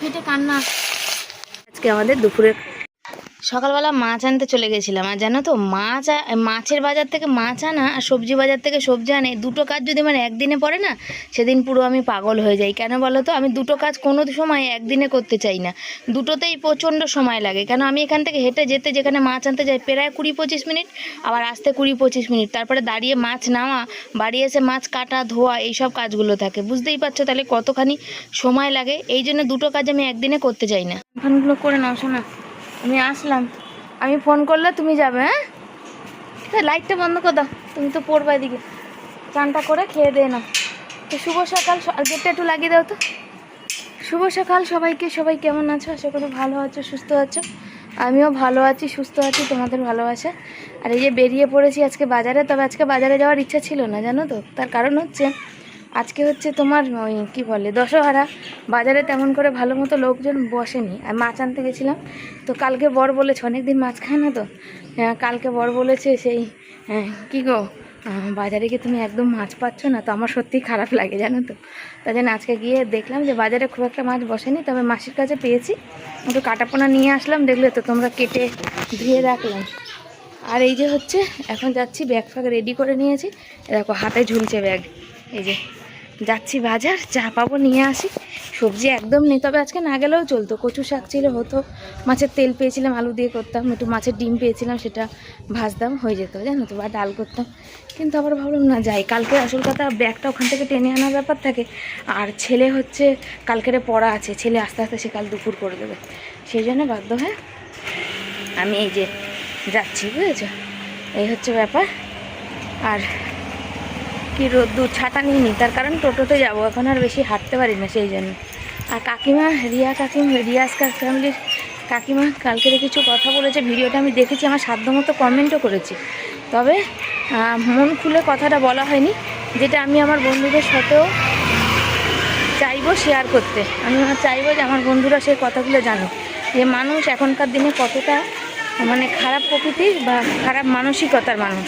ফেটে কান্না। আজকে আমাদের দুপুরে সকালবেলা মাছ আনতে চলে গেছিলাম। আর জানো তো, মাছ মাছের বাজার থেকে মাছ আনা আর সবজি বাজার থেকে সবজি আনে দুটো কাজ যদি আমার একদিনে পড়ে না, সেদিন পুরো আমি পাগল হয়ে যাই। কেন বলো তো, আমি দুটো কাজ কোনো সময় একদিনে করতে চাই না। দুটোতেই প্রচণ্ড সময় লাগে। কেন আমি এখান থেকে হেঁটে যেতে, যেখানে মাছ আনতে যাই, প্রায় কুড়ি পঁচিশ মিনিট, আবার আসতে কুড়ি পঁচিশ মিনিট। তারপরে দাঁড়িয়ে মাছ নেওয়া বাড়ি এসে মাছ কাটা, ধোয়া, এইসব কাজগুলো থাকে। বুঝতেই পারছ তাহলে কতখানি সময় লাগে। এই জন্য দুটো কাজ আমি একদিনে করতে চাই না। ফোনগুলো করে নাও, শোনা। আমি আসলাম। আমি ফোন করলে তুমি যাবে হ্যাঁ? লাইটটা বন্ধ করে দাও, তুমি তো পড়বা এদিকে। চানটা করে খেয়ে দে না তো শুভ সকাল গেটটা একটু লাগিয়ে দাও তো। শুভ সকাল সবাইকে, সবাই কেমন আছো? আশা করি ভালো আছো, সুস্থ আছো। আমিও ভালো আছি, সুস্থ আছি, তোমাদের ভালোবাসা। আর এই যে বেরিয়ে পড়েছি আজকে বাজারে, তবে আজকে বাজারে যাওয়ার ইচ্ছা ছিল না, জানো তো? তার কারণ হচ্ছে আজকে হচ্ছে তোমার ওই কী বলে দশহারা। বাজারে তেমন করে ভালো মতো লোকজন বসেনি। আর মাছ আনতে গেছিলাম। তো কালকে বর বলেছে অনেক দিন মাছ খায় না তো? হ্যাঁ, কালকে বর বলেছে সেই হ্যাঁ, কী গো বাজারে গিয়ে তুমি একদম মাছ পাচ্ছ না তো আমার সত্যিই খারাপ লাগে জানো তো? তাই জন্য আজকে গিয়ে দেখলাম যে বাজারে খুব একটা মাছ বসেনি তবে মাসির কাছে পেয়েছি। একটু কাটাপোনা নিয়ে আসলাম দেখলে তো তোমরা কেটে ধুয়ে রাখলাম। আর এই যে হচ্ছে এখন যাচ্ছি ব্যাগ ফ্যাগ রেডি করে নিয়েছি। দেখো হাতে ঝুলছে ব্যাগ। এই যে যাচ্ছি বাজার, চা পাবো, নিয়ে আসি। সবজি একদম নেই, তবে আজকে না গেলেও চলতো। কচু শাক ছিল, হতো। মাছের তেল পেয়েছিলাম, আলু দিয়ে করতাম, একটু মাছের ডিম পেয়েছিলাম, সেটা ভাজতাম, হয়ে যেত, জানো তো, বা ডাল করতাম। কিন্তু আবার ভাবলাম, না যাই, কালকে আসল কথা, ব্যাগটা ওখান থেকে টেনে আনার ব্যাপার থাকে। আর ছেলে হচ্ছে, কালকেরে পড়া আছে, ছেলে আস্তে আস্তে সে কাল দুপুর করে দেবে। সেই জন্য বাধ্য হয়ে আমি এই যে যাচ্ছি, বুঝেছ? এই হচ্ছে ব্যাপার। আর কি রোদ্দুর ছাতা নিইনি? তার কারণ টোটোতে যাব। এখন আর বেশি হাঁটতে পারি না সেই জন্য। আর কাকিমা, রিয়া কাকিমা রিয়াজ কাক ফ্যামিলির কাকিমা কালকে কিছু কথা বলেছে। ভিডিওটা আমি দেখেছি, আমার সাধ্যমতো কমেন্টও করেছি। তবে মন খুলে কথাটা বলা হয়নি, যেটা আমি আমার বন্ধুদের সাথেও চাইব শেয়ার করতে। আমি আমার চাইব যে আমার বন্ধুরা সেই কথাগুলো জানো। যে মানুষ এখনকার দিনে কতটা মানে খারাপ প্রকৃতির বা খারাপ মানসিকতার মানুষ।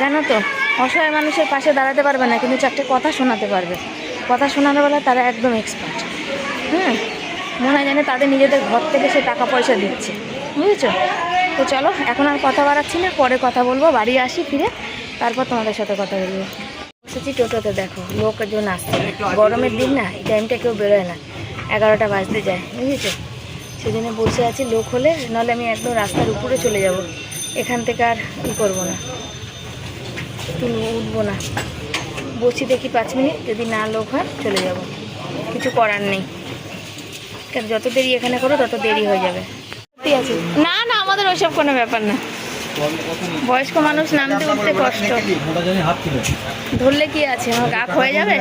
জানো তো? অসহায় মানুষের পাশে দাঁড়াতে পারবে না, কিন্তু চারটে কথা শোনাতে পারবে। কথা শোনানোর বেলা তারা একদম এক্সপার্ট হ্যাঁ মনে হয় জানে তাদের নিজেদের ঘর থেকে সে টাকা পয়সা দিচ্ছে। বুঝেছ? তো চলো, এখন আর কথা বাড়াচ্ছি না, পরে কথা বলব, বাড়ি আসি ফিরে, তারপর তোমাদের সাথে কথা বলব। বসেছি টোটোতে, দেখো লোকজন আসছে। গরমের দিন না, এই টাইমটা কেউ বেরোয় না। এগারোটা বাজতে যায়, বুঝেছ? জন্য বসে আছি, লোক হলে, নাহলে আমি একদম রাস্তার উপরে চলে যাব। এখান থেকে আর ই করব না। তুলবো উঠবো না। বসি দেখি পাঁচ মিনিট, যদি না লোক হয় চলে যাব। কিছু করার নেই। কেন, যত দেরি এখানে করো, তত দেরি হয়ে যাবে। না না, আমাদের ওইসব কোনো ব্যাপার না। বয়স্ক মানুষ নামতে উঠতে কষ্ট। ধরলে কি আছে? আমার গা হয়ে যাবে।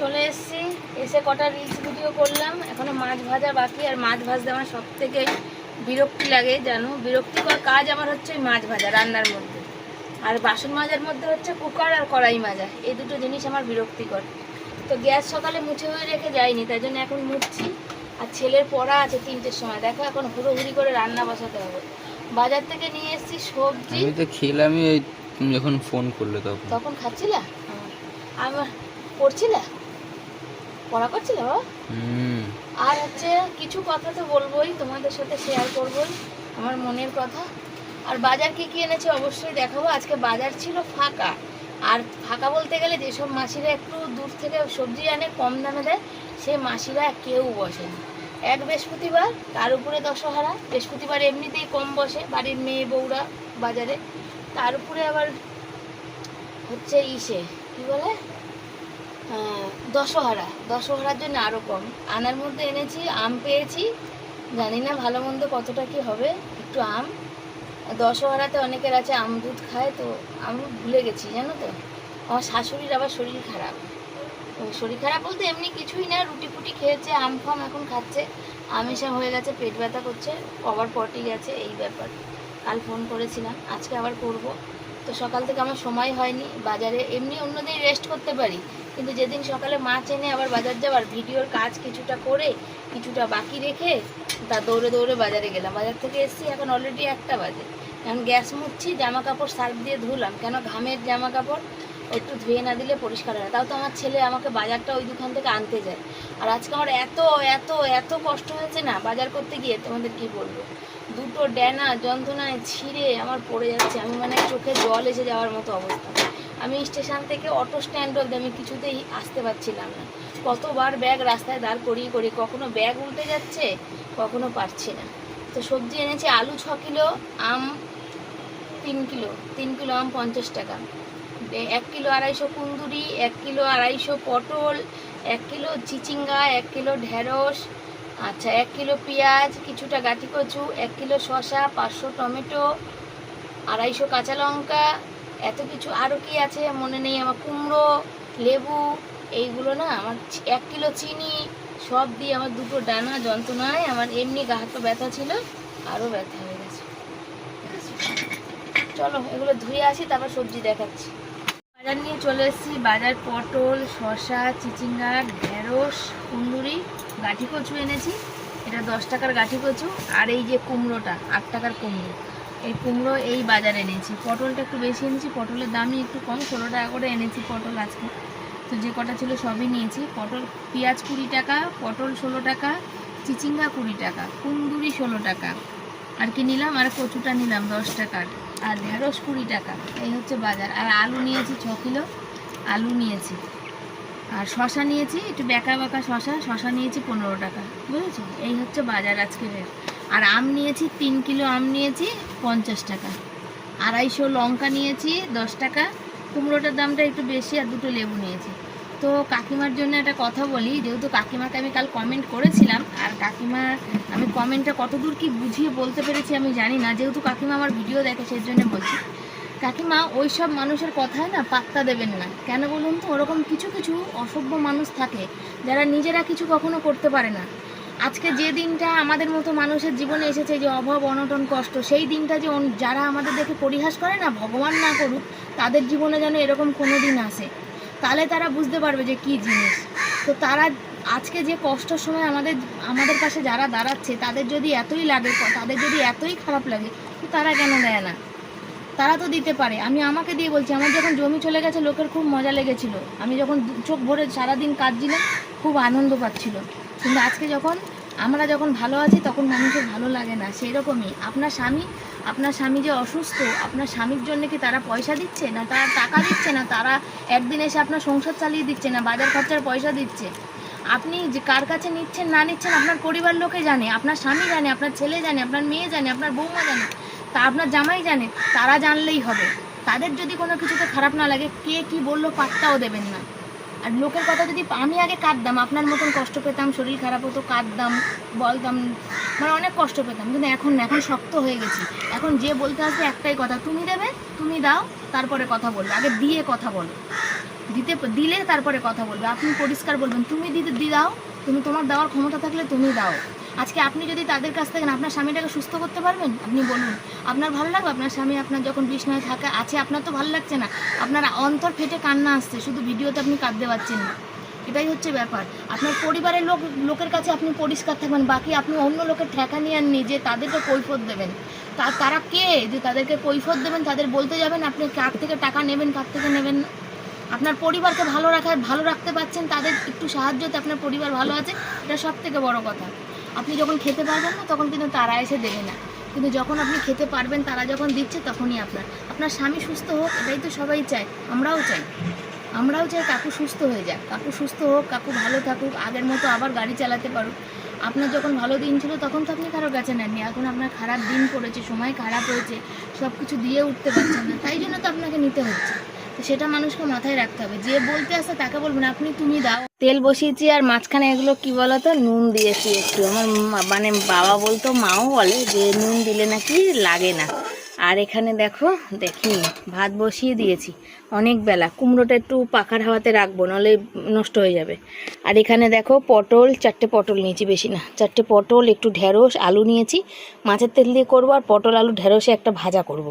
চলে এসেছি, এসে কটা রিলস ভিডিও করলাম। এখনও মাছ ভাজা বাকি আর মাছ ভাজতে আমার সব থেকে বিরক্তি লাগে জানো? বিরক্তিকর কাজ আমার হচ্ছে ওই মাছ ভাজা রান্নার মধ্যে। আর বাসন মাজার মধ্যে হচ্ছে কুকার আর কড়াই মাজা এই দুটো জিনিস আমার বিরক্তিকর। তো গ্যাস সকালে মুছে হয়ে রেখে যায়নি তাই জন্য এখন মুছছি। আর ছেলের পড়া আছে তিনটের সময় দেখো এখন হুড়োহুড়ি করে রান্না বসাতে হবে। বাজার থেকে নিয়ে এসেছি সবজি। আমি তো খেলামই তুমি যখন ফোন করলে তখন। তখন খাচ্ছিলা? আমার পড়ছিলা? পড়া করছিলে? আর হচ্ছে কিছু কথা তো বলবোই তোমাদের সাথে শেয়ার করবোই আমার মনের কথা। আর বাজার কি কি এনেছে অবশ্যই দেখাবো। আজকে বাজার ছিল ফাঁকা। আর ফাঁকা বলতে গেলে যেসব মাসিরা একটু দূর থেকে সবজি আনে কম দামে দেয় সেই মাসিরা কেউ বসেনি। এক বৃহস্পতিবার তার উপরে দশহারা। বৃহস্পতিবার এমনিতেই কম বসে বাড়ির মেয়ে বউরা বাজারে। তার উপরে আবার হচ্ছে ইসে। কি বলে? দশহারা। দশহারার জন্য আরও কম। আনার মধ্যে এনেছি, আম পেয়েছি। জানি না ভালো মন্দ কতটা কি হবে, একটু আম। দশহারাতে অনেকের আছে আম দুধ খায়, তো আমি ভুলে গেছি, জানো তো? আমার শাশুড়ির আবার শরীর খারাপ। শরীর খারাপ বলতে এমনি কিছুই না রুটি ফুটি খেয়েছে, আম ফাম এখন খাচ্ছে। আমেশা হয়ে গেছে, পেট ব্যথা করছে আবার পটি গেছে, এই ব্যাপার। কাল ফোন করেছিলাম, আজকে আবার করব। তো সকাল থেকে আমার সময় হয়নি, বাজারে এমনি অন্যদিন রেস্ট করতে পারি। কিন্তু যেদিন সকালে মাছ এনে আবার বাজার যাওয়ার ভিডিওর কাজ কিছুটা করে, কিছুটা বাকি রেখে তা দৌড়ে দৌড়ে বাজারে গেলাম। বাজার থেকে এসেছি এখন অলরেডি একটা বাজে। এখন গ্যাস মুছছি জামা কাপড় সার্ফ দিয়ে ধুলাম। কেন ঘামের জামা কাপড় একটু ধুয়ে না দিলে পরিষ্কার হয় তাও তো আমার ছেলে আমাকে বাজারটা ওই দোকান থেকে আনতে যায়। আর আজকে আমার এত এত এত কষ্ট হয়েছে না, বাজার করতে গিয়ে তোমাদের কি বলব? দুটো ড্যানা যন্ত্রণায় ছিঁড়ে আমার পড়ে যাচ্ছে। আমি মানে চোখে জল এসে যাওয়ার মতো অবস্থা। আমি স্টেশন থেকে অটো স্ট্যান্ড অব্দি আমি কিছুতেই আসতে পারছিলাম না। কতবার ব্যাগ রাস্তায় দাঁড় করিয়ে করি কখনো ব্যাগ উল্টে যাচ্ছে, কখনো পারছি না। তো সবজি এনেছি, আলু ছ কিলো, আম তিন কিলো তিন কিলো আম পঞ্চাশ টাকা। এক কিলো আড়াইশো কুন্দুরি, এক কিলো আড়াইশো পটল, এক কিলো চিচিঙ্গা, এক কিলো ঢেঁড়স আচ্ছা এক কিলো পেঁয়াজ, কিছুটা গাঁটি কচু এক কিলো শসা, পাঁচশো টমেটো, আড়াইশো কাঁচা লঙ্কা এত কিছু আরও কি আছে? মনে নেই, আমার কুমড়ো, লেবু, এইগুলো না, আমার এক কিলো চিনি, সব দিয়ে আমার দুটো ডানা যন্ত্রণায় আমার এমনি গা হাত ব্যথা ছিল আরও ব্যথা হয়ে গেছে। চলো, এগুলো ধুয়ে আসি, তারপর সবজি দেখাচ্ছি। বাজার নিয়ে চলে এসেছি, বাজার পটল শশা চিচিঙ্গা, ঢেঁড়স, কুন্দুরি গাঠি কচু এনেছি। এটা দশ টাকার গাঠি কচু আর এই যে কুমড়োটা, আট টাকার কুমড়ো। এই কুমড়ো এই বাজারে এনেছি। পটলটা একটু বেশি এনেছি, পটলের দামই একটু কম, ষোলো টাকা করে এনেছি পটল আজকে। তো যে কটা ছিল সবই নিয়েছি। পটল পেঁয়াজ কুড়ি টাকা, পটল ষোলো টাকা, চিচিঙ্গা কুড়ি টাকা, কুন্দুরি ষোলো টাকা। আর কি নিলাম? আর কচুটা নিলাম দশ টাকার আর ঢেঁড়স কুড়ি টাকা। এই হচ্ছে বাজার। আর আলু নিয়েছি ছ কিলো। আলু নিয়েছি। আর শশা নিয়েছি, একটু বেঁকা বেঁকা শশা শশা নিয়েছি পনেরো টাকা। বুঝেছ? এই হচ্ছে বাজার আজকের। আর আম নিয়েছি, তিন কিলো আম নিয়েছি, পঞ্চাশ টাকা। আড়াইশো লঙ্কা নিয়েছি, দশ টাকা। কুমড়োটার দামটা একটু বেশি আর দুটো লেবু নিয়েছি। তো কাকিমার জন্য একটা কথা বলি, যেহেতু কাকিমাকে আমি কাল কমেন্ট করেছিলাম, আর কাকিমার আমি কমেন্টটা কতদূর কি বুঝিয়ে বলতে পেরেছি আমি জানি না, যেহেতু কাকিমা আমার ভিডিও দেখে সেই জন্য বলছি। কাকিমা ওই সব মানুষের কথায় না পাত্তা দেবেন না। কেন বলুন তো? ওরকম কিছু কিছু অসভ্য মানুষ থাকে, যারা নিজেরা কিছু কখনো করতে পারে না। আজকে যে দিনটা আমাদের মতো মানুষের জীবনে এসেছে যে অভাব, অনটন, কষ্ট, সেই দিনটা যে যারা আমাদের দেখে পরিহাস করে না, ভগবান না করুক, তাদের জীবনে যেন এরকম কোনো দিন আসে। তাহলে তারা বুঝতে পারবে যে কি জিনিস। তো তারা আজকে যে কষ্টের সময় আমাদের আমাদের পাশে যারা দাঁড়াচ্ছে, তাদের যদি এতই লাগে, তাদের যদি এতই খারাপ লাগে, তো তারা কেন দেয় না? তারা তো দিতে পারে। আমি আমাকে দিয়ে বলছি, আমার যখন জমি চলে গেছে, লোকের খুব মজা লেগেছিল। আমি যখন চোখ ভরে সারাদিন কাঁদছিলাম, খুব আনন্দ পাচ্ছিল। কিন্তু আজকে যখন আমরা যখন ভালো আছি, তখন মানুষের ভালো লাগে না। সেই রকমই আপনার স্বামী আপনার স্বামী যে অসুস্থ, আপনার স্বামীর জন্য কি তারা পয়সা দিচ্ছে? না তারা টাকা দিচ্ছে? না তারা একদিন এসে আপনার সংসার চালিয়ে দিচ্ছে? না বাজার খরচার পয়সা দিচ্ছে? আপনি যে কার কাছে নিচ্ছেন, না নিচ্ছেন, আপনার পরিবার লোকে জানে, আপনার স্বামী জানে, আপনার ছেলে জানে, আপনার মেয়ে জানে, আপনার বৌমা জানে, তা আপনার জামাই জানে, তারা জানলেই হবে। তাদের যদি কোনো কিছুতে খারাপ না লাগে, কে কি বলল পাত্তাও দেবেন না। আর লোকের কথা যদি আমি আগে কাঁদতাম, আপনার মতন কষ্ট পেতাম, শরীর খারাপ হতো, কাঁদতাম, বলতাম মানে অনেক কষ্ট পেতাম। কিন্তু এখন এখন শক্ত হয়ে গেছি। এখন যে বলতে আসে একটাই কথা, তুমি দেবে, তুমি দাও, তারপরে কথা বলবে। আগে দিয়ে কথা বলো। দিতে, দিলে তারপরে কথা বলবে। আপনি পরিষ্কার বলবেন, তুমি দিতে, দি, দাও। তুমি তোমার দেওয়ার ক্ষমতা থাকলে তুমি দাও। আজকে আপনি যদি তাদের কাছ থেকে আপনার স্বামীটাকে সুস্থ করতে পারবেন, আপনি বলুন, আপনার ভালো লাগবে? আপনার স্বামী আপনার যখন বিছনায় থাকে, আছে, আপনার তো ভালো লাগছে না। আপনার অন্তর ফেটে কান্না আসছে, শুধু ভিডিওতে আপনি কাঁদতে পারছেন না। এটাই হচ্ছে ব্যাপার। আপনার পরিবারের লোক, লোকের কাছে আপনি পরিষ্কার থাকবেন, বাকি আপনি অন্য লোকের ঠেকা নিয়ে আননি যে তাদেরকে কৈফত দেবেন। তা, তারা কে যে তাদেরকে কৈফত দেবেন? তাদের বলতে যাবেন, আপনি কার থেকে টাকা নেবেন, কার থেকে নেবেন আপনার পরিবারকে ভালো রাখার, ভালো রাখতে পারছেন, তাদের একটু সাহায্যতে আপনার পরিবার ভালো আছে, এটা সব থেকে বড় কথা। আপনি যখন খেতে পারবেন না, তখন কিন্তু তারা এসে দেবে না। কিন্তু যখন আপনি খেতে পারবেন, তারা যখন দিচ্ছে, তখনই আপনার। আপনার স্বামী সুস্থ হোক, এটাই তো সবাই চায়, আমরাও চাই। আমরাও চাই কাকু সুস্থ হয়ে যাক। কাকু সুস্থ হোক, কাকু ভালো থাকুক, আগের মতো আবার গাড়ি চালাতে পারুক। আপনার যখন ভালো দিন ছিল, তখন তো আপনি কারোর কাছে নেননি। এখন আপনার খারাপ দিন পড়েছে, সময় খারাপ হয়েছে সব কিছু দিয়ে উঠতে পারছেন না। তাই জন্য তো আপনাকে নিতে হচ্ছে। সেটা মানুষকে মাথায় রাখতে হবে। যে বলতে আসে তাকে বলবেন আপনি তুমি দাও। তেল বসিয়েছি আর মাঝখানে এগুলো কি বলতো, নুন দিয়েছি একটু। আমার মানে বাবা বলতো, মাও বলে যে নুন দিলে নাকি লাগে না। আর এখানে দেখো, দেখি, ভাত বসিয়ে দিয়েছি। অনেক বেলা, কুমড়োটা একটু পাখার হাওয়াতে রাখব নাহলে নষ্ট হয়ে যাবে। আর এখানে দেখো, পটল, চারটে পটল নিয়েছি, বেশি না। চারটে পটল, একটু ঢেঁড়স, আলু নিয়েছি। মাছের তেল দিয়ে করব, আর পটল, আলু, ঢেঁড়সে একটা ভাজা করব।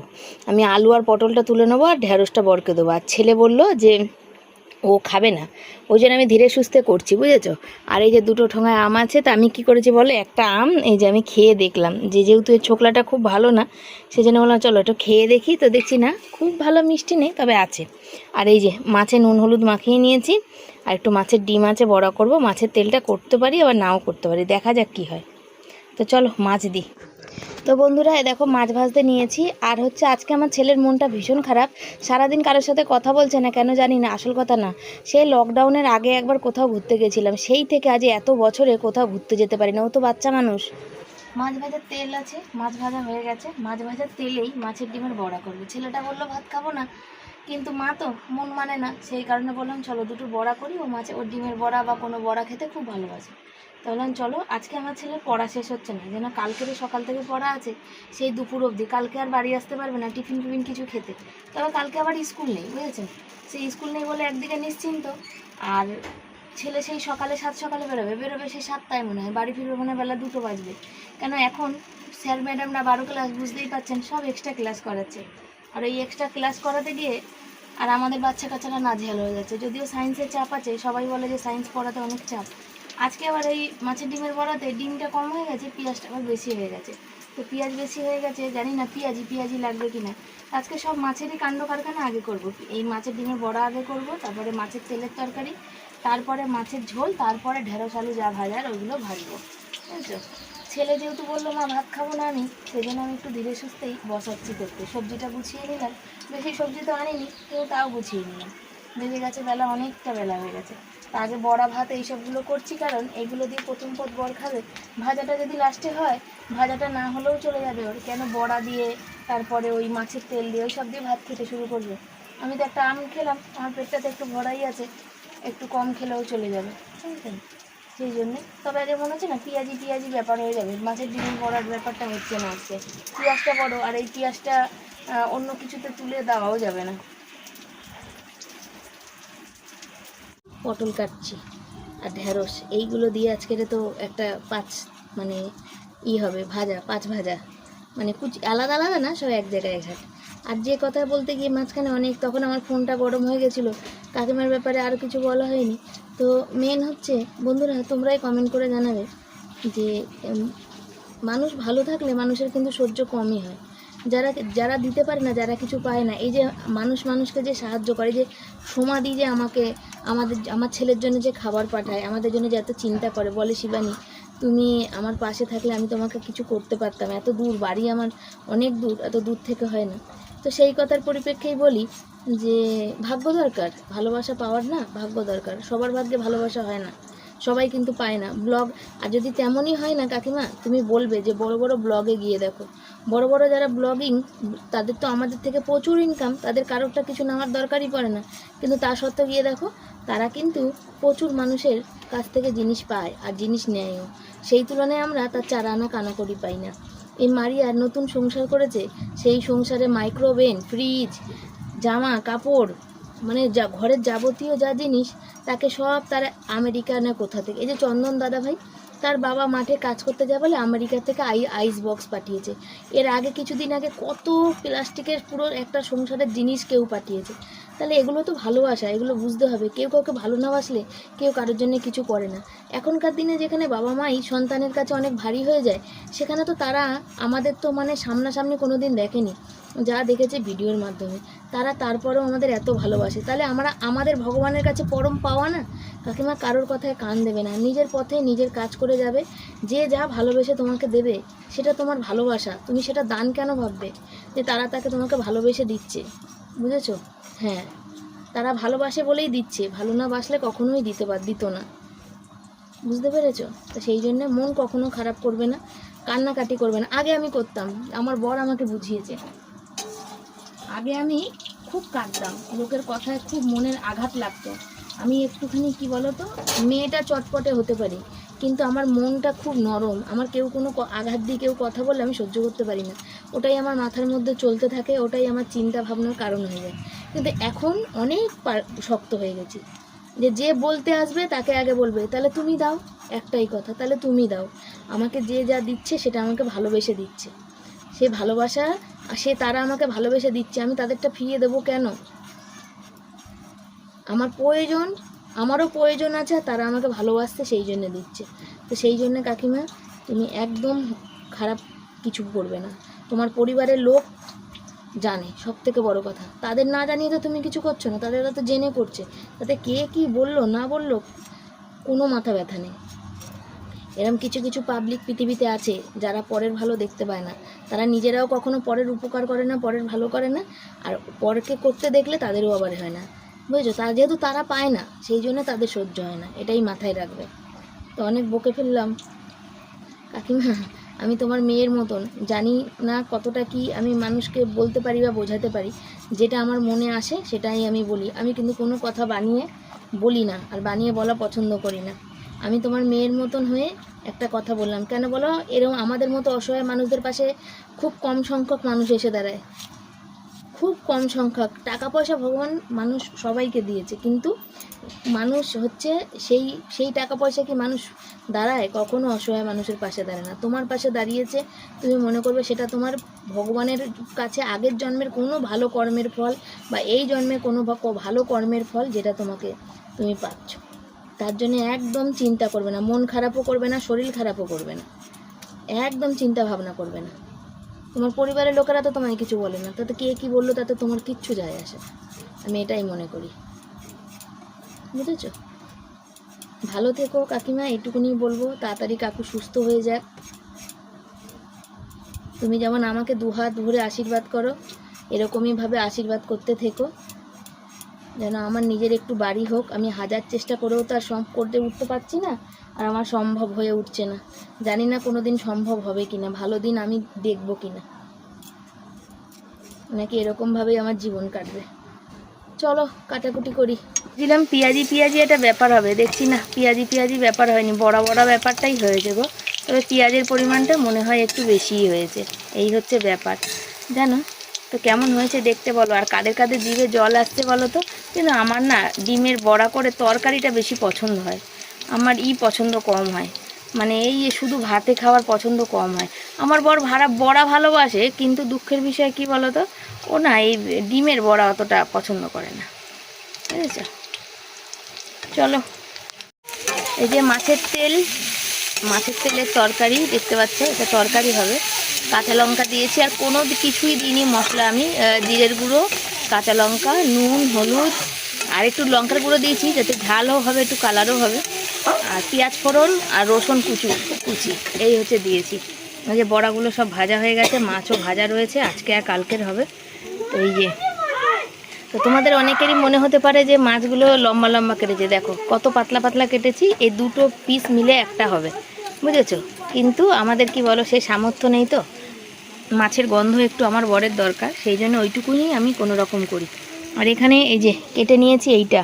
আমি আলু আর পটলটা তুলে নেব, আর ঢেঁড়সটা বরকে দেবো। আর ছেলে বলল যে ও খাবে না। ওই জন্য আমি ধীরে সুস্থে করছি, বুঝেছ? আর এই যে দুটো ঠোঙায় আম আছে, তা আমি কি করেছি বলো? একটা আম, এই যে আমি খেয়ে দেখলাম। যে যেহেতু এই ছোকলাটা খুব ভালো না সেই জন্য বললাম, চলো একটু খেয়ে দেখি। তো দেখছি না, খুব ভালো মিষ্টি নেই, তবে আছে। আর এই যে মাছে নুন হলুদ মাখিয়ে নিয়েছি, আর একটু মাছের ডিম আছে, বড়া করব। মাছের তেলটা করতে পারি, আবার নাও করতে পারি। দেখা যাক কি হয়। তো চলো, মাছ দিই। তো বন্ধুরা দেখো মাছ ভাজতে নিয়েছি। আর হচ্ছে আজকে আমার ছেলের মনটা ভীষণ খারাপ। সারাদিন কারোর সাথে কথা বলছে না, কেন জানি না, আসল কথা না। সেই লকডাউনের আগে একবার কোথাও ঘুরতে গেছিলাম। সেই থেকে আজ এত বছরে কোথাও ঘুরতে যেতে পারি না ও তো বাচ্চা মানুষ। মাছ ভাজার তেল আছে, মাছ ভাজা হয়ে গেছে। মাছ ভাজার তেলেই মাছের ডিমের বড়া করবে। ছেলেটা বলল, ভাত খাব না। কিন্তু মা তো মন মানে না। সেই কারণে বললাম, চলো দুটো বড়া করি। ও মাছে, ওর ডিমের বড়া বা কোনো বড়া খেতে খুব ভালোবাসে। তো বললাম, চলো, আজকে আমার ছেলের পড়া শেষ হচ্ছে না। যেন কালকের সকাল থেকে পড়া আছে, সেই দুপুর অবধি। কালকে আর বাড়ি আসতে পারবে না, টিফিন টিফিন কিছু খেতে। তবে কালকে আবার স্কুল নেই, বুঝেছেন? সেই স্কুল নেই বলে একদিকে নিশ্চিন্ত, আর ছেলে সেই সকালে সাত সকালে বেরোবে। বেরোবে সেই সাতটায় মনে হয়, বাড়ি ফিরবে মনে বেলা দুটো বাজবে। কেন এখন স্যার ম্যাডামরা বারো ক্লাস, বুঝতেই পাচ্ছেন, সব এক্সট্রা ক্লাস করাচ্ছে। আর এই এক্সট্রা ক্লাস করাতে গিয়ে আর আমাদের বাচ্চা কাচ্চারা নাজেহাল হয়ে যাচ্ছে। যদিও সায়েন্সের চাপ আছে, সবাই বলে যে সায়েন্স পড়াতে অনেক চাপ। আজকে আবার এই মাছের ডিমের বড়াতে ডিমটা কম হয়ে গেছে, পেঁয়াজটা আবার বেশি হয়ে গেছে। তো পেঁয়াজ বেশি হয়ে গেছে, জানি না পেঁয়াজি পেঁয়াজি লাগবে কি না আজকে সব মাছেরই কাণ্ড কারখানা আগে করব। এই মাছের ডিমের বড়া আগে করব, তারপরে মাছের তেলের তরকারি, তারপরে মাছের ঝোল, তারপরে ঢেঁড়স আলু যা ভাজার ওগুলো ভাজবো। বুঝছ? ছেলে যেহেতু বলল, মা, ভাত খাব না আমি সেই জন্য আমি একটু ধীরে সুস্থেই বসাচ্ছি করতে। সবজিটা গুছিয়ে নিলাম। বেশি সবজি তো আনিনি কেউ তাও গুছিয়ে নিলাম। বেজে গেছে বেলা, অনেকটা বেলা হয়ে গেছে। আগে বড়া ভাত এইসবগুলো করছি, কারণ এগুলো দিয়ে প্রথম পথ বড় খাবে। ভাজাটা যদি লাস্টে হয়, ভাজাটা না হলেও চলে যাবে ওর। কেন বড়া দিয়ে, তারপরে ওই মাছের তেল দিয়ে ওই সব দিয়ে ভাত খেতে শুরু করবে? আমি তো একটা আম খেলাম, আমার পেটটাতে একটু ভরাই আছে, একটু কম খেলেও চলে যাবে। বুঝলেন সেই জন্যে। তবে আগে মনে হচ্ছে না, পেঁয়াজি পেঁয়াজি ব্যাপার হয়ে যাবে। মাছের ডিম বড়ার ব্যাপারটা হচ্ছে না আজকে। পেঁয়াজটা বড়, আর এই পেঁয়াজটা অন্য কিছুতে তুলে দেওয়াও যাবে না। পটল কাটছি আর ঢেঁড়স, এইগুলো দিয়ে আজকের তো একটা পাঁচ মানে ই হবে, ভাজা, পাঁচ ভাজা। মানে কুচি, আলাদা আলাদা না, সব এক জায়গায় একসাথে আর যে কথা বলতে গিয়ে মাঝখানে অনেক, তখন আমার ফোনটা গরম হয়ে গেছিল। কাকিমার ব্যাপারে আর কিছু বলা হয়নি। তো মেন হচ্ছে, বন্ধুরা, তোমরাই কমেন্ট করে জানাবে যে মানুষ ভালো থাকলে মানুষের কিন্তু সহ্য কমই হয়। যারা যারা দিতে পারে না, যারা কিছু পায় না, এই যে মানুষ মানুষকে যে সাহায্য করে, যে সমাধি যে আমাকে আমাদের আমার ছেলের জন্য যে খাবার পাঠায়, আমাদের জন্য যে এত চিন্তা করে, বলে শিবানী, তুমি আমার পাশে থাকলে আমি তোমাকে কিছু করতে পারতাম। এত দূর, বাড়ি আমার অনেক দূর, এত দূর থেকে হয় না। তো সেই কথার পরিপ্রেক্ষেই বলি যে, ভাগ্য দরকার। ভালোবাসা পাওয়ার না, ভাগ্য দরকার। সবার ভাগ্যে ভালোবাসা হয় না। সবাই কিন্তু পায় না। ব্লগ, আর যদি তেমনই হয় না কাকিমা, তুমি বলবে যে বড় বড় ব্লগে গিয়ে দেখো। বড় বড় যারা ব্লগিং তাদের তো আমাদের থেকে প্রচুর ইনকাম তাদের কারোরটা কিছু নেওয়ার দরকারই পড়ে না। কিন্তু তা সত্ত্বেও গিয়ে দেখো, তারা কিন্তু প্রচুর মানুষের কাছ থেকে জিনিস পায় আর জিনিস নেয়ও। সেই তুলনায় আমরা তার চার আনা কানাকড়ি পাই না। এই মারিয়ার নতুন সংসার করেছে, সেই সংসারে মাইক্রোওভেন ফ্রিজ জামা, কাপড় মানে যা, ঘরের যাবতীয় যা জিনিস, তাকে সব তারা আমেরিকা না কোথা থেকে। এই যে চন্দন দাদা ভাই তার বাবা মাঠে কাজ করতে যায় বলে আমেরিকা থেকে আই আইস বক্স পাঠিয়েছে। এর আগে কিছুদিন আগে কত প্লাস্টিকের পুরো একটা সংসারের জিনিস কেউ পাঠিয়েছে। তাহলে এগুলো তো ভালোবাসা এগুলো বুঝতে হবে। কেউ কাউকে ভালো না বাসলে কেউ কারোর জন্য কিছু করে না। এখনকার দিনে যেখানে বাবা মাই সন্তানের কাছে অনেক ভারী হয়ে যায়, সেখানে তো তারা আমাদের তো মানে সামনাসামনি কোনো দিন দেখেনি। যা দেখেছে ভিডিওর মাধ্যমে। তারা তারপরেও আমাদের এত ভালোবাসে। তাহলে আমরা, আমাদের ভগবানের কাছে পরম পাওয়া না? কাকিমা কারোর কথায় কান দেবে না। নিজের পথে নিজের কাজ করে যাবে। যে যা ভালোবেসে তোমাকে দেবে, সেটা তোমার ভালোবাসা। তুমি সেটা দান কেন ভাববে? যে তারা তাকে তোমাকে ভালোবেসে দিচ্ছে। বুঝেছ? হ্যাঁ। তারা ভালোবাসে বলেই দিচ্ছে। ভালো না বাসলে কখনোই দিতে পার দিত না। বুঝতে পেরেছ? তো সেই জন্যে মন কখনো খারাপ করবে না, কান্নাকাটি করবে না। আগে আমি করতাম। আমার বর আমাকে বুঝিয়েছে। আগে আমি খুব কাঁদতাম। লোকের কথায় খুব মনের আঘাত লাগতো। আমি একটুখানি কি বলতো? মেয়েটা চটপটে হতে পারি। কিন্তু আমার মনটা খুব নরম। আমার কেউ কোনো আঘাত দিয়ে কেউ কথা বললে আমি সহ্য করতে পারি না। ওটাই আমার মাথার মধ্যে চলতে থাকে, ওটাই আমার চিন্তা ভাবনার কারণ হয়ে যায়। কিন্তু এখন অনেক শক্ত হয়ে গেছি। যে যে বলতে আসবে তাকে আগে বলবে, তাহলে তুমি দাও একটাই কথা, তাহলে তুমি দাও। আমাকে যে যা দিচ্ছে সেটা আমাকে ভালোবেসে দিচ্ছে। সে ভালোবাসা, সে তারা আমাকে ভালোবেসে দিচ্ছে, আমি তাদেরটা ফিরিয়ে দেবো কেন? আমার প্রয়োজন আমারও প্রয়োজন আছে তারা আমাকে ভালোবাসতে সেই জন্য দিচ্ছে। তো সেই জন্য কাকিমা, তুমি একদম খারাপ কিছু করবে না। তোমার পরিবারের লোক জানে, সব থেকে বড় কথা। তাদের না জানিয়ে তো তুমি কিছু করছ না, তাদের তো জেনে করছে। তাতে কে কি বলল, না বলল, কোনো মাথা ব্যথা নেই। এরম কিছু কিছু পাবলিক পৃথিবীতে আছে, যারা পরের ভালো দেখতে পায় না। তারা নিজেরাও কখনো পরের উপকার করে না, পরের ভালো করে না। আর পরকে করতে দেখলে তাদেরও আবার হয় না। বুঝেছ? তার যেহেতু তারা পায় না, সেই জন্য তাদের সহ্য হয় না। এটাই মাথায় রাখবে। তো অনেক বকে ফেললাম। কাকিমা, আমি তোমার মেয়ের মতন। জানি না কতটা কি আমি মানুষকে বলতে পারি বা বোঝাতে পারি। যেটা আমার মনে আসে, সেটাই আমি বলি। আমি কিন্তু কোনো কথা বানিয়ে বলি না, আর বানিয়ে বলা পছন্দ করি না। আমি তোমার মেয়ের মতন হয়ে একটা কথা বললাম। কেন বলো? এরকম আমাদের মতো অসহায় মানুষদের পাশে খুব কম সংখ্যক মানুষ এসে দাঁড়ায়। খুব কম সংখ্যক টাকা পয়সা ভগবান মানুষ সবাইকে দিয়েছে। কিন্তু মানুষ হচ্ছে সেই সেই টাকা পয়সা কি মানুষ দাঁড়ায়? কখনো অসহায় মানুষের পাশে দাঁড়ায় না। তোমার পাশে দাঁড়িয়েছে, তুমি মনে করবে সেটা তোমার ভগবানের কাছে আগের জন্মের কোনো ভালো কর্মের ফল বা এই জন্মে কোনো ভালো কর্মের ফল যেটা তোমাকে তুমি পাচ্ছ। তার জন্য একদম চিন্তা করবে না। মন খারাপও করবে না, শরীর খারাপও করবে না। একদম চিন্তা ভাবনা করবে না। তোমার পরিবারের লোকেরা তো তোমায় কিছু বলে না। তাতে কে কি বলল তাতে তোমার কিচ্ছু যায় আসে আমি এটাই মনে করি। বুঝেছ? ভালো থেকো কাকিমা, এটুকুনি বলব। তাড়াতাড়ি কাকু সুস্থ হয়ে যাক। তুমি যেমন আমাকে দুহাত ভরে আশীর্বাদ করো এরকমইভাবে আশীর্বাদ করতে থেকো। যেন আমার নিজের একটু বাড়ি হোক। আমি হাজার চেষ্টা করেও তো আর করতে উঠতে পারছি না। আর আমার সম্ভব হয়ে উঠছে না। জানি না কোনো দিন সম্ভব হবে কি না ভালো দিন আমি দেখব কি না নাকি এরকমভাবেই আমার জীবন কাটবে। চলো, কাটাকুটি করি। দিলাম পেঁয়াজি পেঁয়াজি একটা ব্যাপার হবে, দেখছি না পেঁয়াজি পেঁয়াজি ব্যাপার হয়নি, বড়া বড়া ব্যাপারটাই হয়েছে গো। তবে পেঁয়াজের পরিমাণটা মনে হয় একটু বেশিই হয়েছে, এই হচ্ছে ব্যাপার। জানো, তো কেমন হয়েছে দেখতে বলো, আর কাদের কাদের জিভে জল আসছে বলো তো? কিন্তু আমার না ডিমের বড়া করে তরকারিটা বেশি পছন্দ হয়। আমার ই পছন্দ কম হয়। মানে এই শুধু ভাতে খাওয়ার পছন্দ কম হয়। আমার বর ভাড়া, বড়া ভালোবাসে, কিন্তু দুঃখের বিষয় কি বলো তো ও না, এই ডিমের বড়া অতটা পছন্দ করে না। বুঝেছ? চলো। এই যে মাছের তেল, মাছের তেলের তরকারি, দেখতে পাচ্ছ? এটা তরকারি হবে। কাঁচা লঙ্কা দিয়েছি, আর কোনো কিছুই দিইনি মশলা আমি। জিরের গুঁড়ো, কাঁচা লঙ্কা, নুন, হলুদ, আর একটু লঙ্কার গুঁড়ো দিয়েছি, যাতে ঝালও হবে, একটু কালারও হবে। আর পেঁয়াজ ফোড়ন আর রসুন কুচু, কুচি, এই হচ্ছে দিয়েছি। ওই যে বড়াগুলো সব ভাজা হয়ে গেছে, মাছও ভাজা রয়েছে, আজকে আর কালকের হবে। তো এই যে। তো তোমাদের অনেকেরই মনে হতে পারে যে মাছগুলো লম্বা লম্বা কেটেছে। দেখো, কত পাতলা পাতলা কেটেছি, এই দুটো পিস মিলে একটা হবে। বুঝেছ? কিন্তু আমাদের কি বলো সে সামর্থ্য নেই তো। মাছের গন্ধ একটু আমার বরের দরকার, সেই জন্য ওইটুকুনি আমি কোনো রকম করি। আর এখানে এই যে কেটে নিয়েছি এইটা,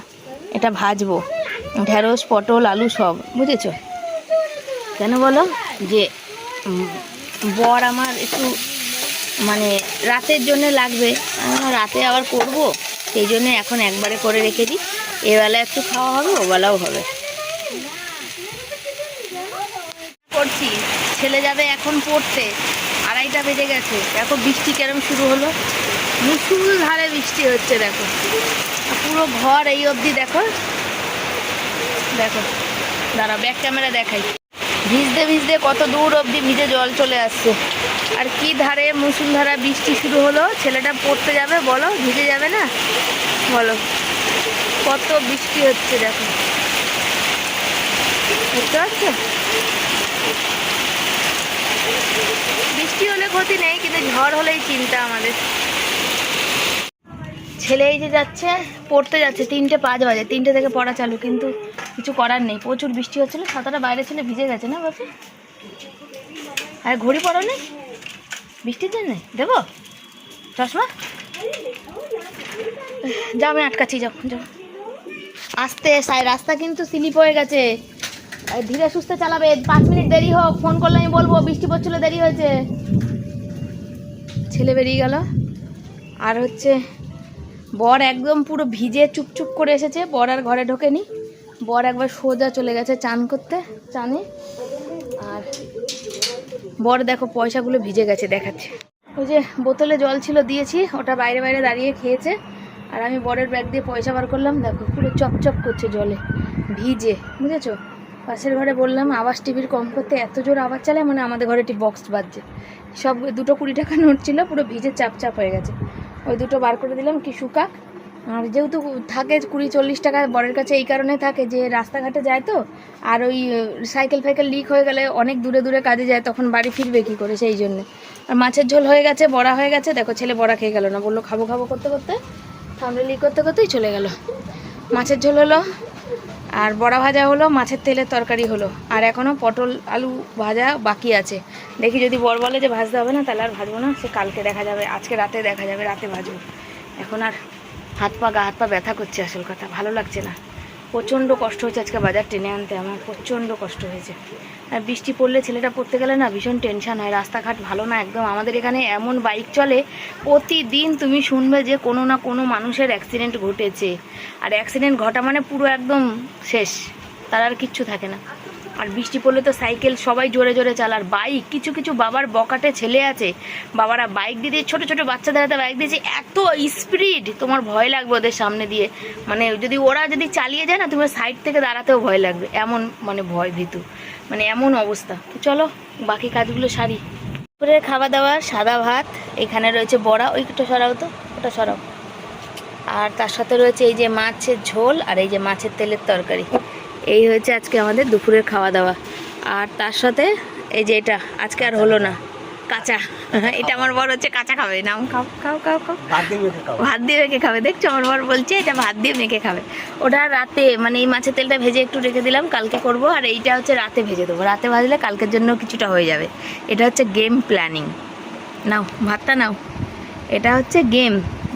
এটা ভাজবো। ঢেঁড়স, পটল, আলু সব, বুঝেছ? কেন বলো? যে বর আমার একটু মানে রাতের জন্য লাগবে। রাতে আবার করব? সেই জন্য এখন একবারে করে রেখে দিই। এবেলা একটু খাওয়া হবে, ওবেলাও হবে। করছি। ছেলে যাবে এখন পড়তে। আড়াইটা বেজে গেছে। দেখো, বৃষ্টি কেরম শুরু হলো। মুসুল ধারে বৃষ্টি হচ্ছে, দেখো। পুরো ঘর এই অবধি, দেখো। দেখো। দাঁড়া ব্যাক ক্যামেরা দেখাই। ভিজতে ভিজতে কত দূর অবধি ভিজে জল চলে আসছে। আর কি ধারে মুসুলধারা বৃষ্টি শুরু হলো, ছেলেটা পড়তে যাবে, বলো, ভিজে যাবে না? বলো, কত বৃষ্টি হচ্ছে দেখো। বুঝতে বৃষ্টি হলে ক্ষতি নেই, কিন্তু ঝড় হলেই চিন্তা আমাদের। ছেলে এই যে যাচ্ছে, পড়তে যাচ্ছে, তিনটে পাঁচ বাজে, তিনটে থেকে পড়া চালু, কিন্তু কিছু করার নেই। প্রচুর বৃষ্টি হচ্ছিল, ছাতাটা বাইরে ছিল, ভিজে গেছে না বাপি? আর ঘড়ি পড়ো নেই বৃষ্টির জন্যে দেবো? চশমা? যাও আমি আটকাচ্ছি যখন যাও। আসতে, সাই, রাস্তা কিন্তু স্লিপ হয়ে গেছে। ধীরে সুস্থে চালাবে। পাঁচ মিনিট দেরি হোক, ফোন করলে আমি বলব, বৃষ্টি পড়ছিল, দেরি হয়েছে। ছেলে বেরিয়ে গেল। আর হচ্ছে, বর একদম পুরো ভিজে চুপচুপ করে এসেছে। বর আর ঘরে ঢোকেনি। বর একবার সোজা চলে গেছে চান করতে, চানে। আর বর দেখো পয়সাগুলো ভিজে গেছে দেখাচ্ছে। ওই যে বোতলে জল ছিল দিয়েছি, ওটা বাইরে বাইরে দাঁড়িয়ে খেয়েছে। আর আমি বরের ব্যাগ দিয়ে পয়সা বার করলাম, দেখো পুরো চপচপ করছে জলে, ভিজে, বুঝেছ? পাশের ঘরে বললাম, আওয়াজ টিভির কম করতে এত জোর আওয়াজ চালায় মানে আমাদের ঘরে একটি বক্স বাজছে। সব দুটো কুড়ি টাকা নোট ছিল, পুরো ভিজে চাপ চাপ হয়ে গেছে। ওই দুটো বার করে দিলাম, কি শুকাক আর যেহেতু থাকে কুড়ি চল্লিশ টাকা বরের কাছে, এই কারণে থাকে যে রাস্তাঘাটে যায় তো, আর ওই সাইকেল ফাইকেল লিক হয়ে গেলে অনেক দূরে দূরে কাজে যায়, তখন বাড়ি ফিরবে কী করে সেই জন্যে। আর মাছের ঝোল হয়ে গেছে, বড়া হয়ে গেছে, দেখো ছেলে বড়া খেয়ে গেল না, বলল খাব খাব করতে করতে সামনে লিক করতে করতেই চলে গেল। মাছের ঝোল হলো, আর বড়া ভাজা হলো, মাছের তেলের তরকারি হলো, আর এখনও পটল, আলু ভাজা বাকি আছে। দেখি যদি বর বলে যে ভাজতে হবে না, তাহলে আর ভাজবো না, সে কালকে দেখা যাবে, আজকে রাতে দেখা যাবে, রাতে ভাজবো। এখন আর হাত পা, গা, হাত পা ব্যথা করছে আসল কথা। ভালো লাগছে না। প্রচণ্ড কষ্ট হচ্ছে আজকে বাজার টেনে আনতে। আমার প্রচণ্ড কষ্ট হয়েছে। আর বৃষ্টি পড়লে ছেলেটা পড়তে গেলে না ভীষণ টেনশন হয়। রাস্তাঘাট ভালো না একদম। আমাদের এখানে এমন বাইক চলে, প্রতিদিন তুমি শুনবে যে কোনো না কোনো মানুষের অ্যাক্সিডেন্ট ঘটেছে। আর অ্যাক্সিডেন্ট ঘটা মানে পুরো একদম শেষ। তার আর কিচ্ছু থাকে না। আর বৃষ্টি পড়লে তো সাইকেল সবাই জোরে জোরে চালার বাইক, কিছু কিছু বাবার বকাটে ছেলে আছে। বাবারা বাইক দিয়ে দিয়ে ছোটো ছোটো বাচ্চাদের হাতে বাইক দিয়েছে। এত স্পিড তোমার ভয় লাগবে ওদের সামনে দিয়ে। মানে যদি ওরা যদি চালিয়ে যায় না তোমার সাইড থেকে দাঁড়াতেও ভয় লাগবে। এমন মানে ভয় ভীতু। মানে এমন অবস্থা। তো চলো, বাকি কাজগুলো সারি। দুপুরের খাওয়া দাওয়া সাদা ভাত, এখানে রয়েছে বড়া। ওইটা সরাও তো, ওটা সরাও। আর তার সাথে রয়েছে এই যে মাছের ঝোল আর এই যে মাছের তেলের তরকারি। এই হয়েছে আজকে আমাদের দুপুরের খাওয়া দাওয়া আর তার সাথে এই যে এটা আজকে আর হলো না কাঁচা। এটা আমার বর হচ্ছে কাঁচা খাবে। নাম খাও খাও খাও খাও। ভাত দিয়ে মেখে খাও। ভাত দিয়ে মেখে খাবে। দেখছ আমার বর বলছে এটা ভাত দিয়ে মেখে খাবে। ওটা রাতে মানে এই মাছের তেলটা ভেজে একটু রেখে দিলাম কালকে করব। আর এইটা হচ্ছে রাতে ভেজে দেবো। রাতে ভাজলে কালকের জন্য কিছুটা হয়ে যাবে। এটা হচ্ছে গেম প্ল্যানিং নাও ভাতটা নাও। এটা হচ্ছে গেম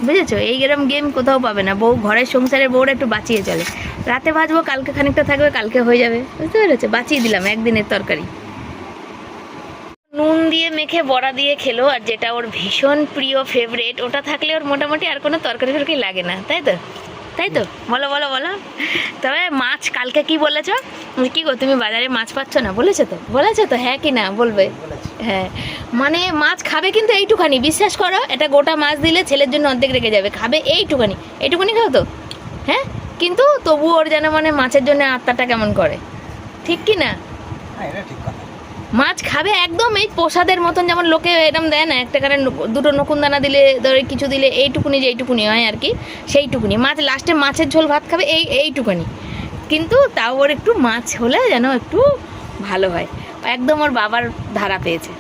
বুঝেছ? এই এরম গেম কোথাও পাবে না। বউ ঘরের সংসারের বউরা একটু বাঁচিয়ে চলে। রাতে ভাজবো, কালকে খানিকটা থাকবে, কালকে হয়ে যাবে। বুঝতে পেরেছ? বাঁচিয়ে দিলাম একদিনের তরকারি। নুন দিয়ে মেখে, বড়া দিয়ে খেলো, আর যেটা ওর ভীষণ প্রিয় ফেভারেট ওটা থাকলে ওর মোটামুটি আর কোনো তরকারি ফরকারি লাগে না, তাই তো? তাই তো? বলো বলো বলো। তবে মাছ কালকে কি বলেছ? কি গো, তুমি বাজারে মাছ পাচ্ছ না? বলেছ তো? বলেছ তো? হ্যাঁ কি না? বলবে। হ্যাঁ। মানে মাছ খাবে কিন্তু এইটুখানি। বিশ্বাস করো, এটা গোটা মাছ দিলে ছেলের জন্য অর্ধেক রেখে যাবে। খাবে এইটুখানি। এইটুখানি খাও তো? হ্যাঁ? কিন্তু তবু ওর যেন মানে মাছের জন্য আত্মাটা কেমন করে? ঠিক কি না? হ্যাঁ ঠিক কথা। মাছ খাবে একদম এই প্রসাদের মতন, যেমন লোকে এরম দেয় না, একটা কারণে দুটো নকুন দানা দিলে, ধরে কিছু দিলে এইটুকুনি যে এইটুকুনি হয় আর কি, সেইটুকুনি। মাছ লাস্টে মাছের ঝোল ভাত খাবে এই, এইটুকুনি। কিন্তু তাও ওর একটু মাছ হলে যেন একটু ভালো হয়। একদম ওর বাবার ধারা পেয়েছে।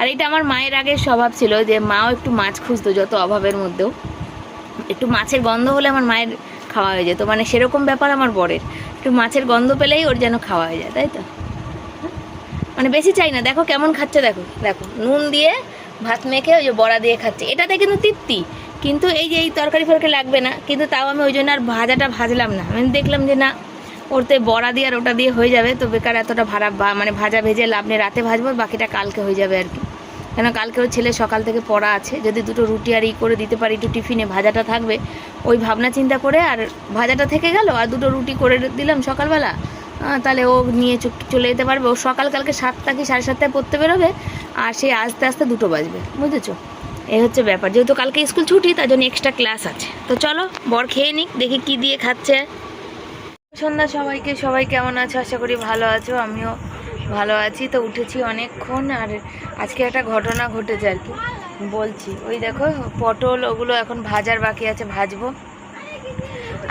আর এটা আমার মায়ের আগে স্বভাব ছিল যে মাও একটু মাছ খুঁজতো যত অভাবের মধ্যেও। একটু মাছের গন্ধ হলে আমার মায়ের খাওয়া হয়ে যেত। মানে সেরকম ব্যাপার আমার বরের। একটু মাছের গন্ধ পেলেই ওর যেন খাওয়া হয়ে যায়, তাই তো? মানে বেশি চাই না, দেখো কেমন খাচ্ছে, দেখো দেখো, নুন দিয়ে ভাত মেখে ওই যে বড়া দিয়ে খাচ্ছে। এটাতে কিন্তু তৃপ্তি, কিন্তু এই যে এই তরকারি ফরকারি লাগবে না, কিন্তু তাও আমি ওই জন্য আর ভাজাটা ভাজলাম না। আমি দেখলাম যে না ওরতে বড়া দিয়ে আর ওটা দিয়ে হয়ে যাবে, তো বেকার এতটা ভাড়া মানে ভাজা ভেজে লাভ নেই, রাতে ভাজবো বাকিটা কালকে হয়ে যাবে আর কি। কেন কালকে ওর ছেলে সকাল থেকে পড়া আছে, যদি দুটো রুটি আর ই করে দিতে পারি, একটু টিফিনে ভাজাটা থাকবে, ওই ভাবনা চিন্তা করে আর ভাজাটা থেকে গেল, আর দুটো রুটি করে দিলাম সকালবেলা তাহলে ও নিয়ে চলে যেতে পারবে। ও সকাল কালকে সাতটা কি সাড়ে সাতটায় পড়তে বেরোবে? আর সে আস্তে আস্তে দুটো বাজবে, বুঝেছ? এই হচ্ছে ব্যাপার। যেহেতু কালকে স্কুল ছুটি, তার জন্য এক্সট্রা ক্লাস আছে। তো চলো, বর খেয়ে নিক, দেখি কি দিয়ে খাচ্ছে। সন্ধ্যা সবাইকে, সবাই কেমন আছো? আশা করি ভালো আছো, আমিও ভালো আছি। তো উঠেছি অনেকক্ষণ, আর আজকে একটা ঘটনা ঘটেছে আর কি। বলছি, ওই দেখো, পটল ওগুলো এখন ভাজার বাকি আছে, ভাজবো।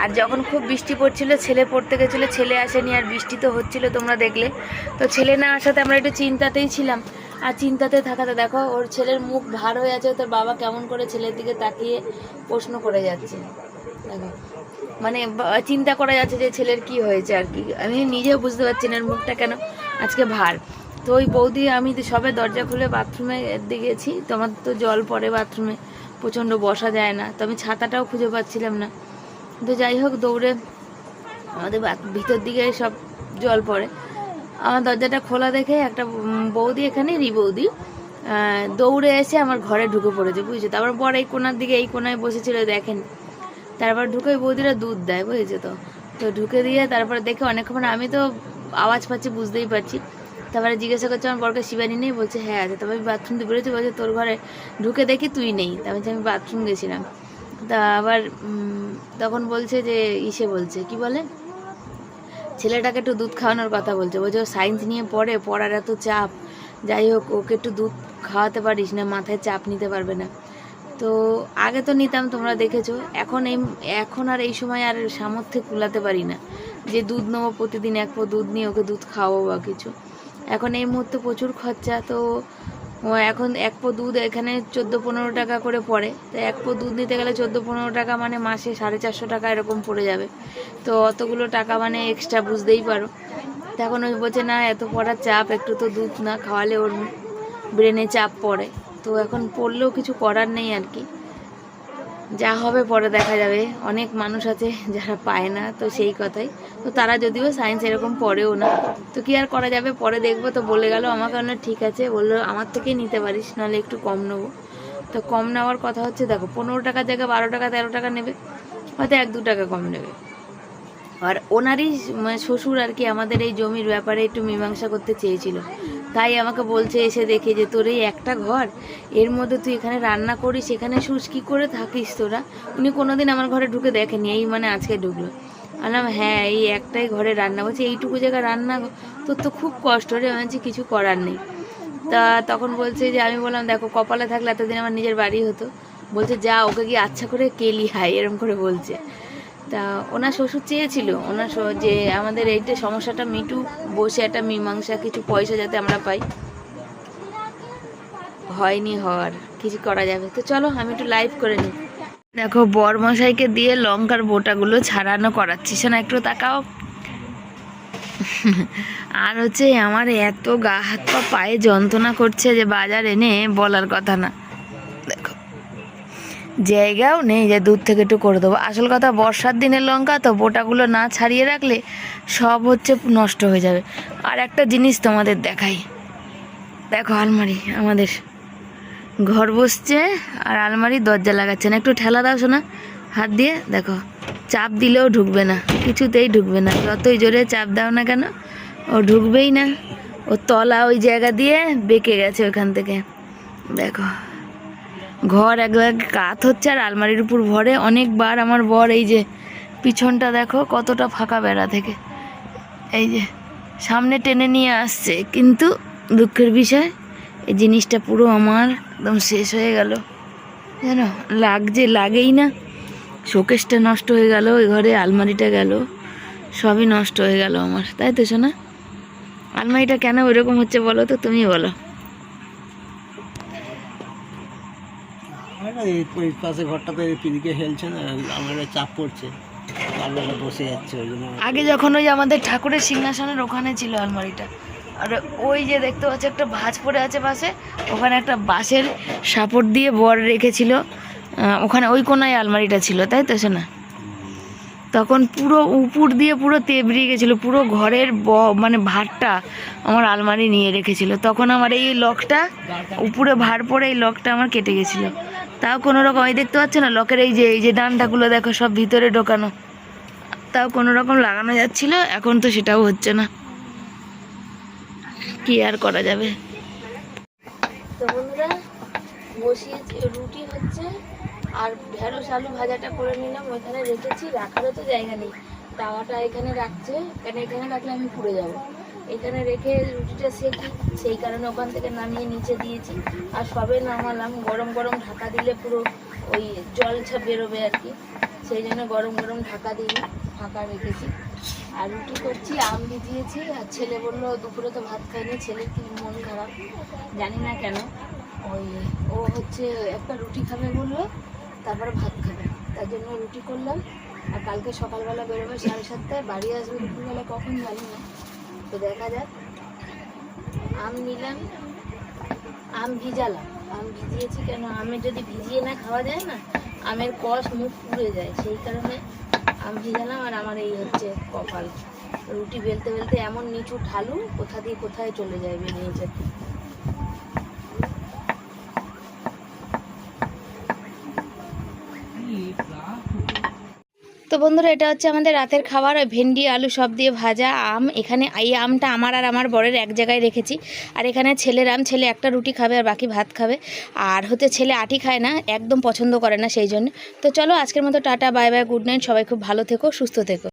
আর যখন খুব বৃষ্টি পড়ছিল, ছেলে পড়তে গেছিল, ছেলে আসেনি আর বৃষ্টি তো হচ্ছিল তোমরা দেখলে। তো ছেলে না আসাতে আমরা একটু চিন্তাতেই ছিলাম। আর চিন্তাতে থাকাতে দেখো, ওর ছেলের মুখ ভার হয়ে আছে, তোর বাবা কেমন করে ছেলের দিকে তাকিয়ে প্রশ্ন করে যাচ্ছে। দেখো মানে চিন্তা করা যাচ্ছে যে ছেলের কি হয়েছে আর কি। আমি নিজেও বুঝতে পারছি না মুখটা কেন আজকে ভার। তো ওই বৌদি, আমি সবে দরজা খুলে বাথরুমে গেছি। তোমার তো জল পড়ে বাথরুমে, প্রচণ্ড বসা যায় না। তো আমি ছাতাটাও খুঁজে পাচ্ছিলাম না। তো যাই হোক দৌড়ে আমাদের ভিতর দিকে সব জল পড়ে। আমার দরজাটা খোলা দেখে একটা বৌদি এখানে রি বৌদি দৌড়ে এসে আমার ঘরে ঢুকে পড়েছে বুঝছ? তারপর পর এই কোনার দিকে এই কোনায় বসেছিল দেখেন। তারপর ঢুকে ওই বৌদিরা দুধ দেয় বুঝেছ তো? তো ঢুকে দিয়ে তারপরে দেখে অনেকক্ষণ আমি তো আওয়াজ পাচ্ছি বুঝতেই পারছি। তারপরে জিজ্ঞাসা করছে আমার বরকে শিবানী নেই? বলছে হ্যাঁ আছে। তবে আমি বাথরুম দিয়ে বেরোচ্ছি বলছে তোর ঘরে ঢুকে দেখি তুই নেই। বলছি, আমি বাথরুম গেছিলাম। তা আবার তখন বলছে যে, ইসে বলছে, কি বলে? ছেলেটাকে একটু দুধ খাওয়ানোর কথা বলছে। বলছে, ও সায়েন্স নিয়ে পড়ে, পড়ার এত চাপ। যাই হোক, ওকে একটু দুধ খাওয়াতে পারিস না, মাথায় চাপ নিতে পারবে না। তো আগে তো নিতাম, তোমরা দেখেছ। এখন এই, এখন আর এই সময় আর সামর্থ্যে কুলাতে পারি না যে, দুধ নেব প্রতিদিন, এক পো দুধ নিয়ে ওকে দুধ খাওয়াবো বা কিছু। এখন এই মুহূর্তে প্রচুর খরচা, তো ও এখন এক পো দুধ এখানে চোদ্দ পনেরো টাকা করে পড়ে। তো এক পো দুধ নিতে গেলে চোদ্দ পনেরো টাকা মানে মাসে সাড়ে চারশো টাকা এরকম পড়ে যাবে। তো অতগুলো টাকা মানে এক্সট্রা বুঝতেই পারো। এখন ওই বলছে, না, এত পড়ার চাপ, একটু তো দুধ না খাওয়ালে ওর ব্রেনে চাপ পড়ে। তো এখন পড়লেও কিছু করার নেই আর কি। যা হবে পরে দেখা যাবে। অনেক মানুষ আছে যারা পায় না তো সেই কথাই। তো তারা যদিও সায়েন্স এরকম পড়েও না, তো কি আর করা যাবে? পরে দেখব। তো বলে গেল, আমাকে বলল, ঠিক আছে। বলল, আমার থেকেই নিতে পারিস, নাহলে একটু কম নেব। তো কম নেওয়ার কথা হচ্ছে, দেখো, পনেরো টাকার জায়গায় বারো টাকা, তেরো টাকা নেবে। হয়তো এক দু টাকা কম নেবে। আর ওনারই মানে শ্বশুর আর কি, আমাদের এই জমির ব্যাপারে একটু মীমাংসা করতে চেয়েছিল। তাই আমাকে বলছে এসে দেখে যে তোর এই একটা ঘর, এর মধ্যে তুই এখানে রান্না করিস, এখানে শুস, কি করে থাকিস তোরা? উনি কোনোদিন আমার ঘরে ঢুকে দেখেনি, এই মানে আজকে ঢুকলো। বললাম হ্যাঁ এই একটাই ঘরে রান্না, বলছে এইটুকু জায়গায় রান্না তোর তো খুব কষ্ট রে, আমি কিছু করার নেই। তা তখন বলছে যে, আমি বললাম, দেখো, কপালে থাকলে এতদিন আমার নিজের বাড়ি হতো। বলছে, যা, ওকে গিয়ে আচ্ছা করে কেলি হাই এরম করে বলছে। তা ওনার শ্বশুর চেয়েছিল, ওনার যে আমাদের এইটা সমস্যাটা, মিটু বসে একটা মীমাংসা, কিছু পয়সা যাতে আমরা পাই। হয়নি হওয়ার, কিছু করা যাবে। তো চলো, আমি একটু লাইভ করে নিই। দেখো, বরমশাইকে দিয়ে লঙ্কার বোটাগুলো ছাড়ানো করাচ্ছিস না একটু তাকাও। আর হচ্ছে আমার এত গা হাত পা পায়ে যন্ত্রণা করছে যে বাজার এনে বলার কথা না। জায়গাও নেই যে দূর থেকে একটু করে দেবো। আসল কথা, বর্ষার দিনের লঙ্কা তো বোটাগুলো না ছাড়িয়ে রাখলে সব হচ্ছে নষ্ট হয়ে যাবে। আর একটা জিনিস তোমাদের দেখাই। দেখো আলমারি, আমাদের ঘর বসছে আর আলমারি দরজা লাগাচ্ছে না। একটু ঠেলা দাও শোনা হাত দিয়ে। দেখো, চাপ দিলেও ঢুকবে না, কিছুতেই ঢুকবে না। যতই জোরে চাপ দাও না কেন, ও ঢুকবেই না। ও তলা ওই জায়গা দিয়ে বেঁকে গেছে ওখান থেকে। দেখো ঘর একবার কাত হচ্ছে আর আলমারির উপর ভরে। অনেকবার আমার বর এই যে পিছনটা দেখো, কতটা ফাঁকা বেড়া থেকে। এই যে সামনে টেনে নিয়ে আসছে, কিন্তু দুঃখের বিষয়, এই জিনিসটা পুরো আমার একদম শেষ হয়ে গেল। জানো লাগছে লাগেই না। শোকেসটা নষ্ট হয়ে গেল, ওই ঘরে আলমারিটা গেল, সবই নষ্ট হয়ে গেল আমার। তাই তো শোনা আলমারিটা কেন ওইরকম হচ্ছে বলো তো, তুমি বলো। না এই পাশে ঘরটাতে পিদিকে হেলছে না, আমার চাপ পড়ছে। আলমারিটা বসে যাচ্ছে, ওই জন্য আগে যখন ওই আমাদের ঠাকুরের সিংহাসনের ওখানে ছিল আলমারিটা, আর ওই যে দেখতে পাচ্ছ, একটা ভাঁজ পড়ে আছে পাশে, ওখানে একটা বাঁশের সাপোর্ট দিয়ে বর রেখেছিল। ওখানে ওই কোনায় আলমারিটা ছিল, তাই তো সে না তখন পুরো উপর দিয়ে পুরো তেবড়িয়ে গেছিল, পুরো ঘরের ব মানে ভারটা আমার আলমারি নিয়ে রেখেছিল। তখন আমার এই লকটা, উপরে ভার পড়ে এই লকটা আমার কেটে গেছিল। তাও কোনো রকম, এই দেখতে পাচ্ছ না লকের এই যে এই যে ডান্ডাগুলো দেখো, সব ভিতরে ঢোকানো। তাও কোনো রকম লাগানো যাচ্ছিল, এখন তো সেটাও হচ্ছে না। কি আর করা যাবে? বসিয়েছি, রুটি হচ্ছে, আর ঢেঁড়স আলু ভাজাটা করে নিলাম, ওইখানে রেখেছি, রাখারও তো জায়গা নেই। তাওয়াটা এখানে রাখছে, কেন এখানে রাখলে আমি পুড়ে যাব। এখানে রেখে রুটিটা সেকি, সেই কারণে ওখান থেকে নামিয়ে নিচে দিয়েছি। আর সবে নামালাম, গরম গরম ঢাকা দিলে পুরো ওই জল ছা বেরোবে আর কি। সেই জন্য গরম গরম ঢাকা দিই ফাঁকা রেখেছি। আর রুটি করছি, আম ভিজিয়েছি, আর ছেলে বলল, দুপুরে তো ভাত খাইনি ছেলের কি মন খারাপ? জানি না কেন। ওই, ও হচ্ছে একটা রুটি খাবে বলল, তারপরে ভাত খাবে। তার জন্য রুটি করলাম। আর কালকে সকালবেলা বেরোবে সাড়ে সাতটায়, বাড়ি আসবে দুপুরবেলা কখন জানি না। তো দেখা যাক। আম নিলাম। আম ভিজালাম। আম ভিজিয়েছি কেন? আমের যদি ভিজিয়ে না খাওয়া যায় না, আমের কষ মুখ পুড়ে যায়। সেই কারণে আম ভিজালাম আর আমার এই হচ্ছে কপাল। রুটি বেলতে বেলতে এমন নিচু ঢালু কোথা দিয়ে কোথায় চলে যায় বেরিয়ে বন্ধুরা, এটা হচ্ছে আমাদের রাতের খাবার। ভেন্ডি, আলু সব দিয়ে ভাজা আম। এখানে এই আমটা আমার আর আমার বরের এক জায়গায় রেখেছি। আর এখানে ছেলের আম, ছেলে একটা রুটি খাবে আর বাকি ভাত খাবে। আর হতে ছেলে আটি খায় না, একদম পছন্দ করে না সেই জন্য। তো চলো আজকের মতো tata, bye bye, good night, সবাই খুব ভালো থেকো, সুস্থ থেকো।